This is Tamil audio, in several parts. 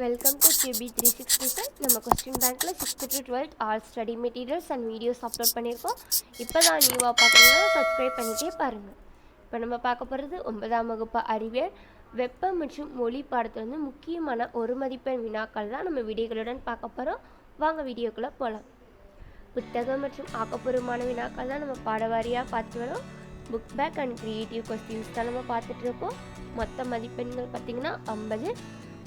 Welcome to QB three sixty five நம்ம கொஸ்டின் பேங்க்கில் sixth to twelfth all study materials and videos upload பண்ணியிருக்கோம் இப்போ தான் நியூவாக பார்க்குறீங்கன்னா சப்ஸ்கிரைப் பண்ணிட்டே பாருங்கள் இப்போ நம்ம பார்க்க போகிறது ஒன்பதாம் வகுப்பு அறிவியல். வெப்பம் மற்றும் மொழி பாடத்தில் வந்து முக்கியமான ஒரு மதிப்பெண் வினாக்கள் தான் நம்ம வீடியோக்களுடன் பார்க்க போகிறோம் வாங்க வீடியோக்குள்ளே போகலாம் புத்தகம் மற்றும் ஆக்கப்பூர்வமான வினாக்கள் தான் நம்ம பாடவாரியாக பார்த்து வரோம். Book back and creative questions தான் நம்ம பார்த்துட்ருக்கோம் மொத்த மதிப்பெண்கள் பார்த்திங்கன்னா ஐம்பது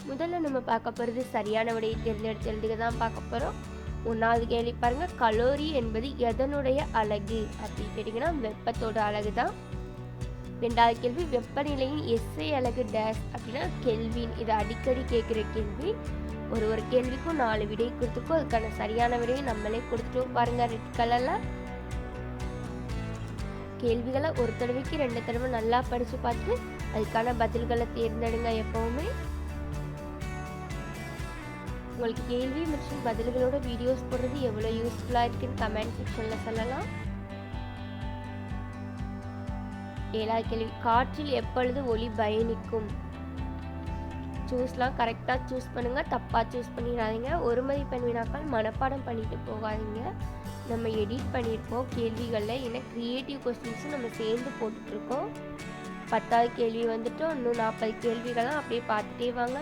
முதல்ல நம்ம பார்க்க போகிறது சரியான விடையை தேர்ந்தெடுத்து எழுதுக தான் பார்க்க போகிறோம் ஒன்றாவது கேள்வி பாருங்கள் கலோரி என்பது எதனுடைய அழகு அப்படின்னு கேட்டிங்கன்னா வெப்பத்தோட அழகு தான் ரெண்டாவது கேள்வி வெப்பநிலையின் எஸ்ஐ அழகு டேஷ் அப்படின்னா கெல்வின் இது அடிக்கடி கேட்குற கேள்வி. ஒரு ஒரு கேள்விக்கும் நாலு விடை கொடுத்துருக்கோம் அதுக்கான சரியான விடையை நம்மளே கொடுத்துட்டோம் பாருங்கள் ரெட் கலரில் கேள்விகளை ஒரு தடவைக்கு ரெண்டு தடவை நல்லா படித்து பார்த்து அதுக்கான பதில்களை தேர்ந்தெடுங்க எப்போவுமே. உங்களுக்கு கேள்வி மற்றும் பதில்களோட வீடியோஸ் போடுறது எவ்வளோ யூஸ்ஃபுல்லாக இருக்குன்னு கமெண்ட் செக்ஷனில் சொல்லலாம். ஏழாவது கேள்வி. காற்றில் எப்பொழுது ஒளி பயணிக்கும்? சூஸ்லாம் கரெக்டாக சூஸ் பண்ணுங்கள் தப்பாக சூஸ் பண்ணிடாதீங்க. ஒரு மதிப்பெண் வினாக்கள் மனப்பாடம் பண்ணிட்டு போகாதீங்க. நம்ம எடிட் பண்ணியிருக்கோம் கேள்விகளில். ஏன்னா க்ரியேட்டிவ் கொஸ்டின்ஸும் நம்ம சேர்ந்து போட்டுட்ருக்கோம் பத்தாவது கேள்வி வந்துட்டு இன்னும் நாற்பது கேள்விகள்லாம் அப்படியே பார்த்துட்டே வாங்க.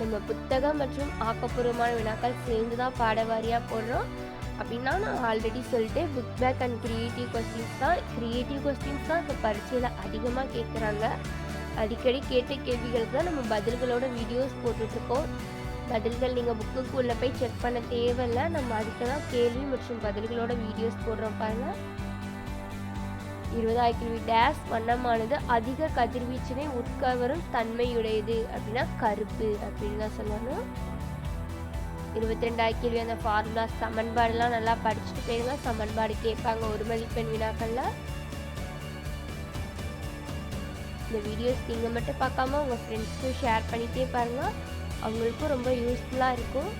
நம்ம புத்தகம் மற்றும் ஆக்கப்பூர்வமான வினாக்கள் சேர்ந்து தான் பாடவாரியாக போடுறோம். அப்படின்னா நான் ஆல்ரெடி சொல்லிட்டேன் book back and creative questions தான். க்ரியேட்டிவ் கொஸ்டின்ஸ் தான் இப்போ பரீட்சையில் அதிகமாக கேட்குறாங்க அடிக்கடி கேட்ட கேள்விகளுக்கு தான் நம்ம பதில்களோட வீடியோஸ் போட்டுட்ருக்கோம். பதில்கள் நீங்கள் புக்குக்கு உள்ளே போய் செக் பண்ண தேவையில்லை. நம்ம அதுக்கு தான் கேள்வி மற்றும் பதில்களோட வீடியோஸ் போடுறோம் பாருங்கள் இருபதாயிரம் கேள்வி டேஸ் வண்ணமானது அதிக கதிர்வீச்சினை உட்கவரும் தன்மையுடையது அப்படின்னா கருப்பு அப்படின்னு தான் சொல்லணும். இருபத்தி ரெண்டாயிரம் கேள்வி அந்த ஃபார்முலா சமன்பாடுலாம் நல்லா படிச்சுட்டு போயிருங்க. சமன்பாடு கேட்பாங்க ஒரு மதிப்பெண் வினாக்கள்ல. இந்த வீடியோஸ் நீங்கள் மட்டும் பார்க்காம உங்கள் ஃப்ரெண்ட்ஸ்க்கும் ஷேர் பண்ணிகிட்டே பாருங்கள் அவங்களுக்கும் ரொம்ப யூஸ்ஃபுல்லாக இருக்கும்.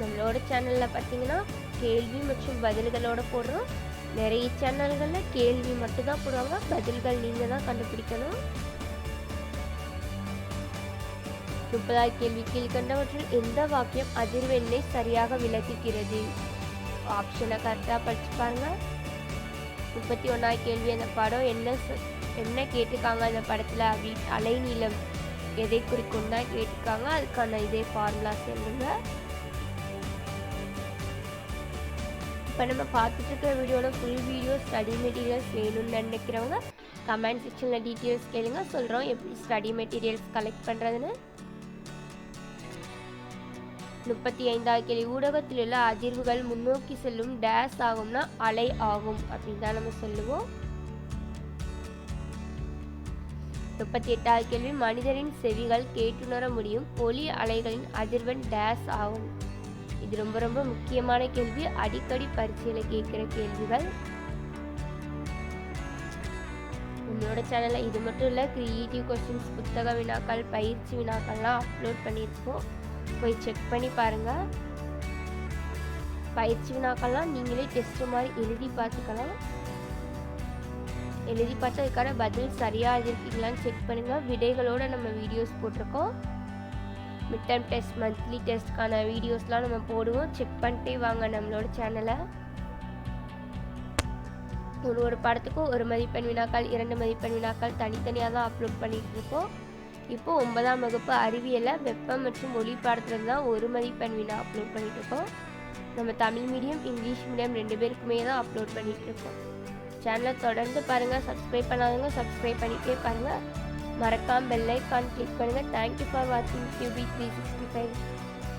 நம்மளோட சேனலில் பார்த்தீங்கன்னா கேள்வி மற்றும் பதில்களோட போடுறோம். நிறைய சேனல்களில் கேள்வி மட்டும்தான் போடுவாங்க. பதில்கள் நீங்கள் தான் கண்டுபிடிக்கணும். முப்பதாவது கேள்வி கீழ்கண்டவற்றில் எந்த வாக்கியம் அதிர்வெண்ணை சரியாக விளக்குகிறது? ஆப்ஷனை கரெக்டாக படிச்சு பாருங்க. முப்பத்தி ஒன்றாவது கேள்வி அந்த படம் என்ன என்ன கேட்டிருக்காங்க அந்த படத்தில்? அப்படி அலைநீளம் எதை குறிக்கும் தான் கேட்டிருக்காங்க. அதுக்கான இதே ஃபார்முலா சொல்லுங்கள் இப்போ நம்ம பார்த்துட்டு இருக்கிற வீடியோவில் ஃபுல் வீடியோ ஸ்டடி மெட்டீரியல்ஸ் வேணும்னு நினைக்கிறவங்க கமெண்ட் செக்ஷனில் டீட்டெயில்ஸ் கேளுங்க. சொல்கிறோம் எப்படி ஸ்டடி மெட்டீரியல்ஸ் கலெக்ட் பண்ணுறதுன்னு முப்பத்தி ஐந்தாவது கேள்வி. ஊடகத்தில் உள்ள அதிர்வுகள் முன்னோக்கி செல்லும் டேஸ் ஆகும்னா அலை ஆகும் அப்படின்னு தான் நம்ம சொல்லுவோம். முப்பத்தி எட்டாவது கேள்வி. மனிதரின் செவிகள் கேட்டுணர முடியும். ஒலி அலைகளின் அதிர்வெண் டேஸ் ஆகும். இது ரொம்ப ரொம்ப முக்கியமான கேள்வி. அடிக்கடி பரீட்சையில் கேட்குற கேள்விகள். நம்மளோட சேனலில் இது மட்டும் இல்லை க்ரியேட்டிவ் கொஸ்டின்ஸ் புத்தக வினாக்கள் பயிற்சி வினாக்கள்லாம் அப்லோட் பண்ணியிருக்கோம். போய் செக் பண்ணி பாருங்கள் பயிற்சி வினாக்கள்லாம் நீங்களே டெஸ்ட் மாதிரி எழுதி பார்த்துக்கலாம். எழுதி பார்த்து அதுக்கான பதில் சரியாக எழுதிருக்கீங்களான்னு செக் பண்ணுங்கள் விடைகளோடு நம்ம வீடியோஸ் போட்டிருக்கோம். மிட் டைம் டெஸ்ட் மந்த்லி டெஸ்ட்க்கான வீடியோஸ்லாம் நம்ம போடுவோம். செக் பண்ணிட்டே வாங்க நம்மளோட சேனலை ஒரு ஒரு படத்துக்கும் ஒரு மதிப்பெண் வினாக்கள் இரண்டு மதிப்பெண் வினாக்கள் தனித்தனியாக தான் அப்லோட் பண்ணிகிட்டு இருக்கோம் இப்போது ஒன்பதாம் வகுப்பு அறிவியலில் வெப்பம் மற்றும் ஒளி பாடத்துலேருந்து தான் ஒரு மதிப்பெண் வினா அப்லோட் பண்ணிகிட்ருக்கோம் இருக்கோம் நம்ம தமிழ் மீடியம் இங்கிலீஷ் மீடியம் ரெண்டு பேருக்குமே தான் அப்லோட் பண்ணிகிட்டு இருக்கோம் சேனலை தொடர்ந்து பாருங்கள் சப்ஸ்கிரைப் பண்ணாதவங்க சப்ஸ்கிரைப் பண்ணிகிட்டே பாருங்கள் மறக்காம பெல் ஐக்கான் கிளிக் பண்ணுங்கள் தேங்க்யூ ஃபார் வாட்சிங் கியூபி த்ரீ சிக்ஸ்டி ஃபைவ்